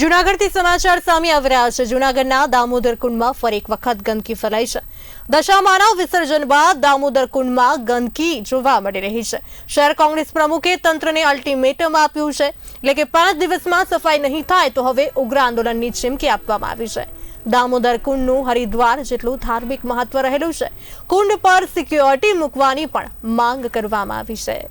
જુનાગઢથી સમાચાર સામે આવી રહ્યા છે. જૂનાગઢના દામોદર કુંડમાં ફરી એક વખત ગંદકી ફેલાઈ છે. દશામાના વિસર્જન બાદ દામોદર કુંડમાં ગંદકી જોવા મળી રહી છે. શહેર કોંગ્રેસ પ્રમુખે તંત્રને અલ્ટિમેટમ આપ્યું છે. એટલે કે પાંચ દિવસમાં સફાઈ નહીં થાય તો હવે ઉગ્ર આંદોલનની ચીમકી આપવામાં આવી છે. દામોદર કુંડનું હરિદ્વાર જેટલું ધાર્મિક મહત્વ રહેલું છે. કુંડ પર સિક્યોરિટી મૂકવાની પણ માંગ કરવામાં આવી છે.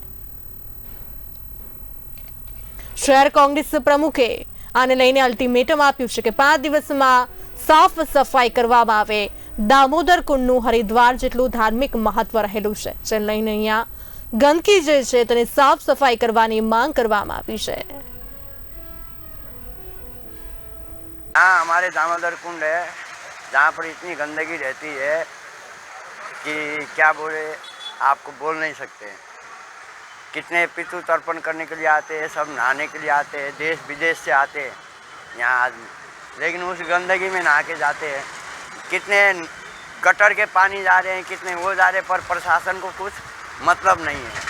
શહેર કોંગ્રેસ પ્રમુખે આને લઈને અલ્ટિમેટમ આપ્યું છે કે પાંચ દિવસમાં સાફ સફાઈ કરવામાં આવે દામોદર કુંડનું હરિદ્વાર જેટલું ધાર્મિક મહત્વ રહેલું છે જેને લઈને અહીંયા ગંદકી જે છે તેને સાફ સફાઈ કરવાની માંગ કરવામાં આવી છે हाँ हमारे दामोदर कुंड है जहाँ पर इतनी गंदगी रहती है कि क्या बोले आपको बोल नहीं सकते कितने पितृ तर्पण करने के लिए आते हैं, सब नहाने के लिए आते हैं, देश विदेश से आते हैं, यहाँ आदमी। लेकिन उस गंदगी में नहा के जाते हैं। कितने गटर के पानी जा रहे हैं, कितने वो जा रहे पर प्रशासन को कुछ मतलब नहीं है।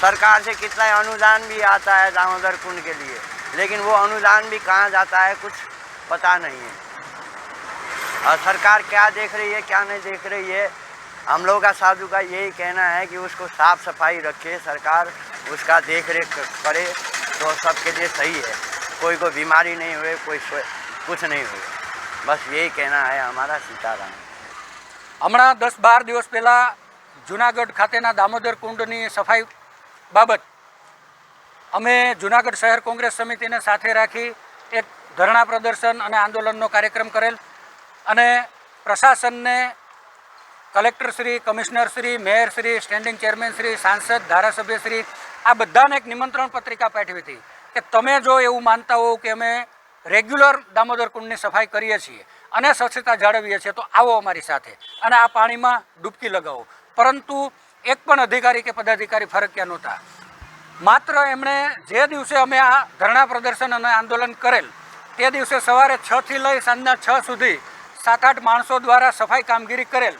सरकार से कितना अनुदान भी आता है दामोदर कुंड के लिए, लेकिन वो अनुदान भी कहाँ जाता है, कुछ पता नहीं है। और सरकार क्या देख रही है, क्या नहीं देख रही है हम लोग का साधु का यही कहना है कि उसको साफ सफाई रखे सरकार उसका देख रेख करे तो सबके लिए सही है कोई को बीमारी नहीं हुए कोई स्व- कुछ नहीं हुए बस यही कहना है हमारा सीताराम હમણાં દસ બાર દિવસ પહેલાં જુનાગઢ ખાતેના દામોદર કુંડની સફાઈ બાબત અમે જુનાગઢ શહેર કોંગ્રેસ સમિતિને સાથે રાખી એક ધરણા પ્રદર્શન અને આંદોલનનો કાર્યક્રમ કરેલ અને પ્રશાસનને કલેક્ટરશ્રી કમિશનરશ્રી મેયરશ્રી સ્ટેન્ડિંગ ચેરમેનશ્રી સાંસદ ધારાસભ્યશ્રી આ બધાને એક નિમંત્રણ પત્રિકા પાઠવી હતી કે તમે જો એવું માનતા હો કે અમે રેગ્યુલર દામોદર કુંડની સફાઈ કરીએ છીએ અને સ્વચ્છતા જાળવીએ છીએ, તો આવો અમારી સાથે અને આ પાણીમાં ડૂબકી લગાવો. પરંતુ એક પણ અધિકારી કે પદાધિકારી ફરક્યા નહોતા. માત્ર એમણે જે દિવસે અમે આ ધરણા પ્રદર્શન અને આંદોલન કરેલ, તે દિવસે સવારે છથી લઈ સાંજના છ સુધી સાત આઠ માણસો દ્વારા સફાઈ કામગીરી કરેલ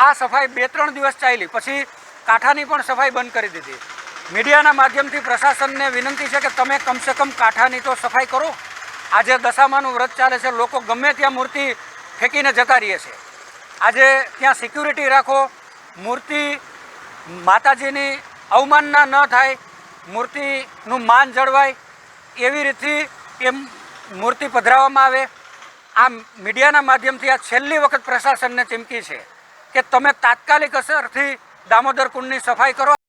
આ સફાઈ બે ત્રણ દિવસ ચાલી. પછી કાંઠાની પણ સફાઈ બંધ કરી દીધી. મીડિયાના માધ્યમથી પ્રશાસનને વિનંતી છે કે તમે કમસે કમ કાંઠાની તો સફાઈ કરો. આજે દશામાનું વ્રત ચાલે છે. લોકો ગમે ત્યાં મૂર્તિ ફેંકીને જતા રહીએ છે. આજે ત્યાં સિક્યુરિટી રાખો. મૂર્તિ માતાજીની અવમાનના ન થાય. મૂર્તિનું માન જળવાય. એવી રીતથી એમ મૂર્તિ પધરાવવામાં આવે. આ મીડિયાના માધ્યમથી આ છેલ્લી વખત પ્રશાસનને ચીમકી છે. કે તમે તાત્કાલિક અસરથી દામોદર કુંડની સફાઈ કરો.